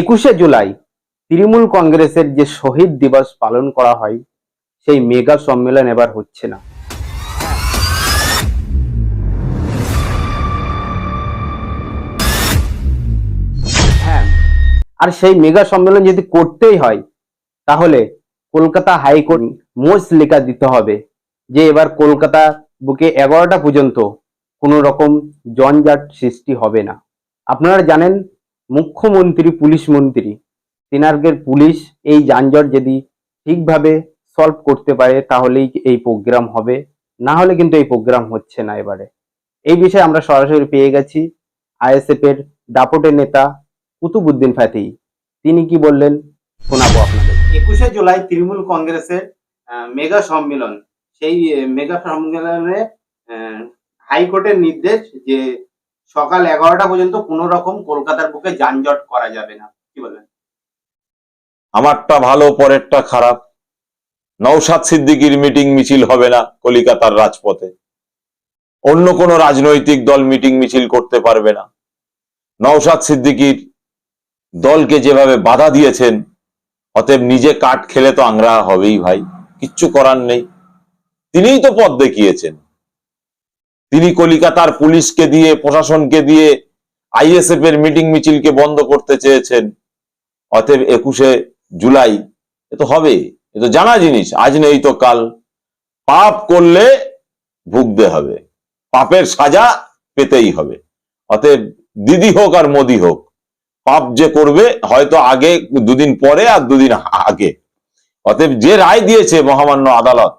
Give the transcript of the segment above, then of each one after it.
একুশে জুলাই তৃণমূল কংগ্রেসের যে শহীদ দিবস পালন করা হয়, সেই মেগা সম্মেলন এবার হচ্ছে না। হ্যাঁ আর সেই মেগা সম্মেলন যদি করতেই হয়, তাহলে কলকাতা হাইকোর্ট মোর্স লেখা দিতে হবে যে এবার কলকাতা বুকে এগারোটা পর্যন্ত কোনো রকম জঞ্জাট সৃষ্টি হবে না। আপনারা জানেন মুখ্যমন্ত্রী, পুলিশ মন্ত্রী, তিনার্গের পুলিশ এই যানজট যদি ঠিকভাবে সলভ করতে পারে, তাহলেই এই প্রোগ্রাম হবে। না হলে কিন্তু এই প্রোগ্রাম হচ্ছে না এবারে। এই বিষয়ে আমরা সরাসরি পেয়ে গেছি আইএসএফ এর দাপটের নেতা কুতুবুদ্দিন ফাতি তিনি কি বললেন? শোনাবো আপনাদের। একুশে জুলাই তৃণমূল কংগ্রেসের মেগা সম্মেলন। সেই মেগা সম্মেলনে হাইকোর্টের নির্দেশ যে সকাল এগারোটা পর্যন্ত কোনো রকম কলকাতার বুকে যানজট করা যাবে না। কি বলেন আমারটা ভালো, পরেরটা খারাপ। নৌসাদ সিদ্দিকির মিটিং মিছিল হবে না কলিকাতার রাজপথে। অন্য কোনো রাজনৈতিক দল মিটিং মিছিল করতে পারবে না। নৌসাদ সিদ্দিকির দলকে যেভাবে বাধা দিয়েছেন, অতএব নিজে কাঠ খেলে তো আংরা হবেই ভাই, কিচ্ছু করার নেই। তিনিই তো পথ দেখিয়েছেন। তিনি কলিকাতার পুলিশকে দিয়ে, প্রশাসনকে দিয়ে আইএসএফ এর মিটিং মিছিলকে বন্ধ করতে চেয়েছেন। অতএব একুশে জুলাই, এ তো হবে, এ তো জানা জিনিস, আজ নেই তো কাল। পাপ করলে ভুগতে হবে, পাপের সাজা পেতেই হবে। অতএব দিদি হোক আর মোদি হোক, পাপ যে করবে হয়তো আগে দুদিন পরে আর দুদিন আগে। অতএব যে রায় দিয়েছে মহামান্য আদালত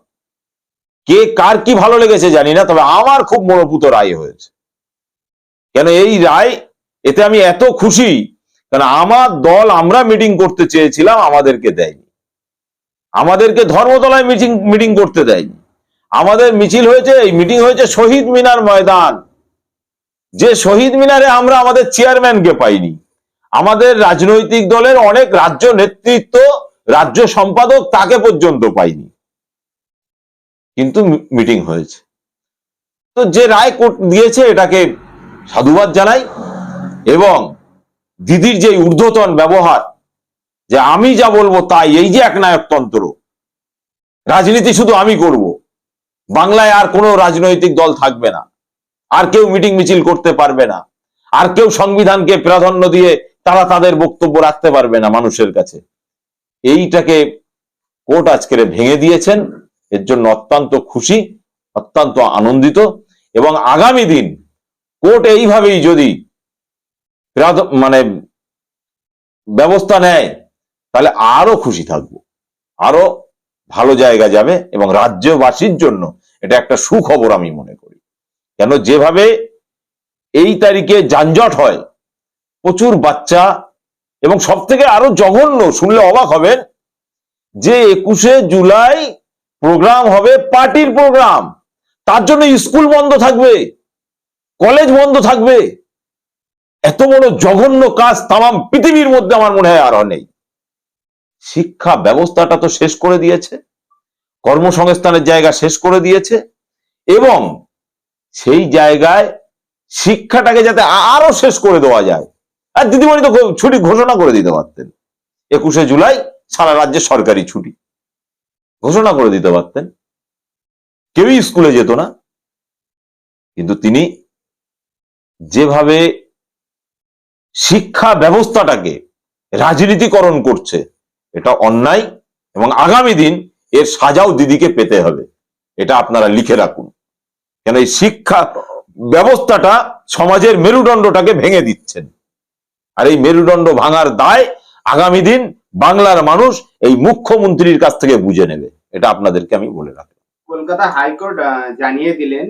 কে কার কি ভালো লেগেছে জানি না, তবে আমার খুব মনোপুত রায় হয়েছে। কেন এই রায়, এতে আমি এত খুশি কারণ আমার দল আমরা মিটিং করতে চেয়েছিলাম, আমাদেরকে দেয়নি। আমাদেরকে ধর্মতলায় মিটিং মিটিং করতে দেয়নি। আমাদের মিছিল হয়েছে, এই মিটিং হয়েছে শহীদ মিনার ময়দান। যে শহীদ মিনারে আমরা আমাদের চেয়ারম্যানকে পাইনি। আমাদের রাজনৈতিক দলের অনেক রাজ্য নেতৃত্ব, রাজ্য সম্পাদক তাকে পর্যন্ত পাইনি। কিন্তু মিটিং হয়েছে। তো যে রায় কোর্ট দিয়েছে এটাকে সাধুবাদ জানাই এবং দিদির যে ঊর্ধ্বতন ব্যবহার, যে আমি যা বলব তাই, এই যে একনায়কতন্ত্র, রাজনীতি শুধু আমি করব, বাংলায় আর কোনো রাজনৈতিক দল থাকবে না, আর কেউ মিটিং মিছিল করতে পারবে না, আর কেউ সংবিধানকে প্রাধান্য দিয়ে তারা তাদের বক্তব্য রাখতে পারবে না মানুষের কাছে। এইটাকে কোর্ট আজকের ভেঙে দিয়েছেন। এর জন্য অত্যন্ত খুশি, অত্যন্ত আনন্দিত এবং আগামী দিন কোর্ট এইভাবেই যদি মানে ব্যবস্থা নেয়, তাহলে আরও খুশি থাকব। আরও ভালো জায়গা যাবে এবং রাজ্যবাসীর জন্য এটা একটা সুখবর আমি মনে করি। কেন যেভাবে এই তারিখে যানজট হয়, প্রচুর বাচ্চা এবং সব থেকে আরও জঘন্য, শুনলে অবাক হবেন, যে একুশে জুলাই প্রোগ্রাম হবে পার্টির প্রোগ্রাম তার জন্য স্কুল বন্ধ থাকবে কলেজ বন্ধ থাকবে। এত বড় জঘন্য কাজ তাম পৃথিবীর মধ্যে আমার মনে হয় আরও নেই। শিক্ষা ব্যবস্থাটা তো শেষ করে দিয়েছে, কর্মসংস্থানের জায়গা শেষ করে দিয়েছে, এবং সেই জায়গায় শিক্ষাটাকে যাতে আরও শেষ করে দেওয়া যায়। আর দিদিমণি তো ছুটি ঘোষণা করে দিতে পারতেন। একুশে জুলাই সারা রাজ্যে সরকারি ছুটি। ঘোষণা করে দিতে পারতেন। কেউই স্কুলে যেত না। কিন্তু তিনি যেভাবে শিক্ষা ব্যবস্থাটাকে রাজনীতিকরণ করছে, এটা অন্যায় এবং আগামী দিন এর সাজাও দিদিকে পেতে হবে। এটা আপনারা লিখে রাখুন। কেন এই শিক্ষা ব্যবস্থাটা সমাজের মেরুদণ্ডটাকে ভেঙে দিচ্ছেন। আর এই মেরুদণ্ড ভাঙার দায় আগামী দিন বাংলার মানুষ এই মুখ্যমন্ত্রীর কাছ থেকে বুঝে নেবে। এটা আপনাদেরকে আমি বলে রাখি কলকাতা হাইকোর্ট জানিয়ে দিলেন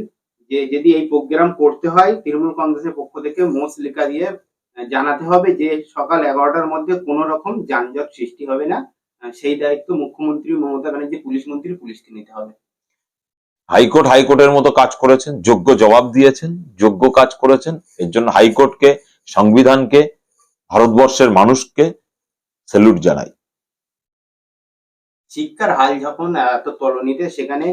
যে যদি এই প্রোগ্রাম করতে হয় তৃণমূল কংগ্রেসের পক্ষ থেকে মোস লেখা দিয়ে জানাতে হবে যে সকাল এগারোটার মধ্যে কোনো রকম যানজট সৃষ্টি হবে না। সেই দায়িত্ব মুখ্যমন্ত্রী মমতা ব্যানার্জি পুলিশ মন্ত্রী পুলিশকে নিতে হবে। হাইকোর্ট হাইকোর্টের মতো কাজ করেছেন যোগ্য জবাব দিয়েছেন যোগ্য কাজ করেছেন। এর জন্য হাইকোর্টকে সংবিধানকে ভারতবর্ষের মানুষকে স্যালুট জানাই। শিক্ষার হাল যখন এত তলনিতে সেখানে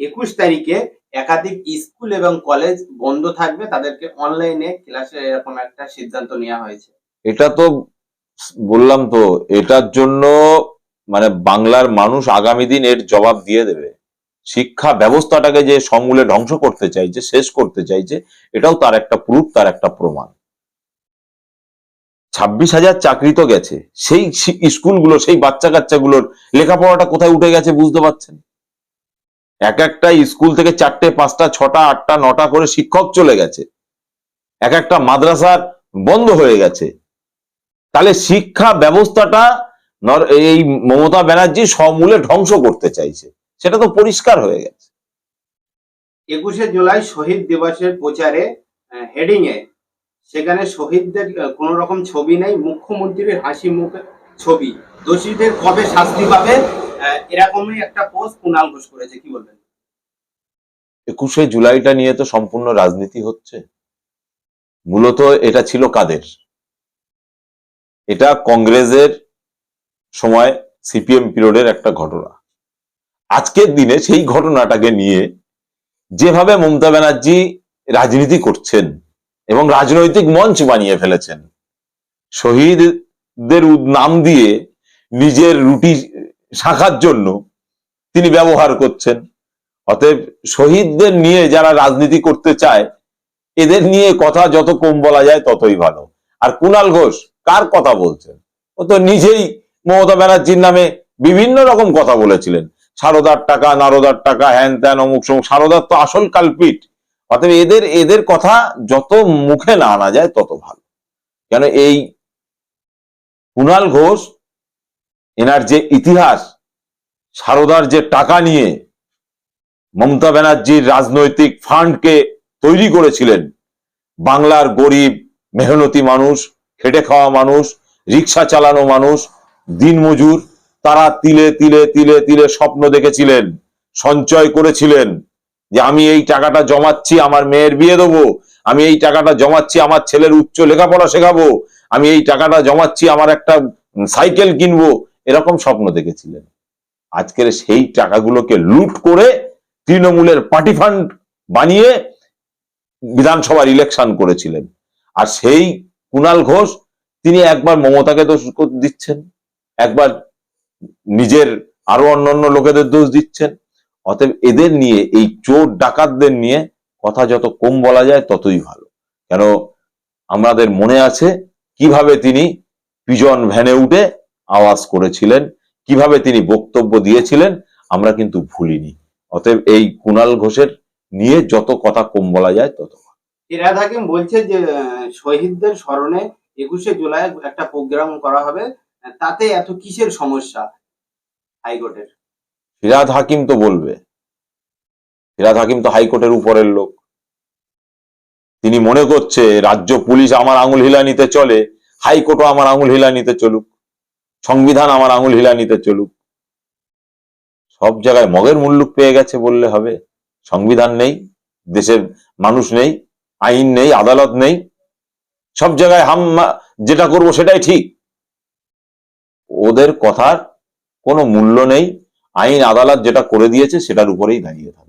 একুশ তারিখে একাধিক স্কুল এবং কলেজ বন্ধ থাকবে, তাদেরকে অনলাইনে ক্লাসে এরকম একটা সিদ্ধান্ত নেওয়া হয়েছে। এটা তো বললাম তো, এটার জন্য মানে বাংলার মানুষ আগামী দিন এর জবাব দিয়ে দেবে। শিক্ষা ব্যবস্থাটাকে যে সমূলে ধ্বংস করতে চাইছে, শেষ করতে চাইছে, এটাও তার একটা প্রুফ তার একটা প্রমাণ। ছাব্বিশ হাজার চাকরি তো গেছে। সেই স্কুলগুলো, সেই বাচ্চা কাচ্চাগুলোর লেখাপড়াটা কোথায় উঠে গেছে বুঝতে পারছেন? এক একটা স্কুল থেকে চারটে, পাঁচটা, ছটা, আটটা, নটা করে শিক্ষক চলে গেছে। এক একটা মাদ্রাসার বন্ধ হয়ে গেছে। তাহলে শিক্ষা ব্যবস্থাটা এই মমতা ব্যানার্জি সমূলে ধ্বংস করতে চাইছে। সেটা তো পরিষ্কার হয়ে গেছে। একুশে জুলাই শহীদ দিবসের প্রচারে হেডিং এ সেখানে শহীদদের কোন রকম ছবি নেই, মুখ্যমন্ত্রীর হাসি মুখে ছবি। দোষীদের কবে শাস্তি পাবে? এরকমই একটা পোস্ট কুণাল ঘোষ করেছে, কি বলবেন? একুশে জুলাইটা নিয়ে তো সম্পূর্ণ রাজনীতি হচ্ছে। মূলত এটা ছিল কাদের? এটা কংগ্রেসের সময় সিপিএম পিরিয়ডের একটা ঘটনা। আজকের দিনে সেই ঘটনাটাকে নিয়ে যেভাবে মমতা ব্যানার্জি রাজনীতি করছেন এবং রাজনৈতিক মঞ্চ বানিয়ে ফেলেছেন। শহীদদের নাম দিয়ে নিজের রুটি শাখার জন্য তিনি ব্যবহার করছেন। অতএব শহীদদের নিয়ে যারা রাজনীতি করতে চায়, এদের নিয়ে কথা যত কম বলা যায় ততই ভালো। আর কুণাল ঘোষ, কার কথা বলছেন? ও তো নিজেই মমতা ব্যানার্জির নামে বিভিন্ন রকম কথা বলেছিলেন। সারদার টাকা, নারদার টাকা, হ্যান ত্যান অমুক সমুক সারদার তো আসল কালপিট। অতএব এদের এদের কথা যত মুখে না আনা যায় তত ভালো। কেন এই কুণাল ঘোষ, এনার যে ইতিহাস, সারদার যে টাকা নিয়ে মমতা ব্যানার্জির রাজনৈতিক ফান্ডকে তৈরি করেছিলেন, বাংলার গরিব, মেহনতি মানুষ, খেটে খাওয়া মানুষ, রিক্সা চালানো মানুষ, দিনমজুর, তারা তিলে তিলে তিলে তিলে স্বপ্ন দেখেছিলেন, সঞ্চয় করেছিলেন যে আমি এই টাকাটা জমাচ্ছি, আমার মেয়ের বিয়ে দেবো। আমি এই টাকাটা জমাচ্ছি, আমার ছেলের উচ্চ লেখাপড়া শেখাবো। আমি এই টাকাটা জমাচ্ছি, আমার একটা সাইকেল কিনবো। এরকম স্বপ্ন দেখেছিলেন। আজকের সেই টাকাগুলোকে লুট করে তৃণমূলের পার্টি ফান্ড বানিয়ে বিধানসভার ইলেকশন করেছিলেন। আর সেই কুণাল ঘোষ, তিনি একবার মমতাকে দোষ দিচ্ছেন। একবার নিজের আরও অন্যান্য লোকেদের দোষ দিচ্ছেন। অতএব এদের নিয়ে, এই চোর ডাকাতদের নিয়ে কথা যত কম বলা যায় ততই ভালো। কেন আমাদের মনে আছে কীভাবে তিনি পিজন ভ্যানে উঠে আওয়াজ করেছিলেন, কীভাবে তিনি বক্তব্য দিয়েছিলেন, আমরা কিন্তু ভুলিনি। অতএব এই কুণাল ঘোষের নিয়ে যত কথা কম বলা যায় তত। ফিরাদ বলছে যে শহীদদের স্মরণে একুশে জুলাই একটা প্রোগ্রাম করা হবে তাতে এত কিসের সমস্যা হাইকোর্টের? ফিরাদ হাকিম তো বলবে। ফিরাদ হাকিম তো হাইকোর্টের উপরের লোক। তিনি মনে করছে, রাজ্য পুলিশ আমার আঙুল হিলানিতে চলে, হাইকোর্টও আমার আঙুল হিলানিতে চলুক, সংবিধান আমার আঙুল হিলানিতে চলুক। সব জায়গায় মগের মুল্লুক পেয়ে গেছে বললে হবে। সংবিধান নেই, দেশের মানুষ নেই, আইন নেই, আদালত নেই। সব জায়গায় হাম যেটা করব সেটাই ঠিক। ওদের কথার কোনো মূল্য নেই। আইন আদালত যেটা করে দিয়েছে সেটার উপরেই দাঁড়িয়ে থাকে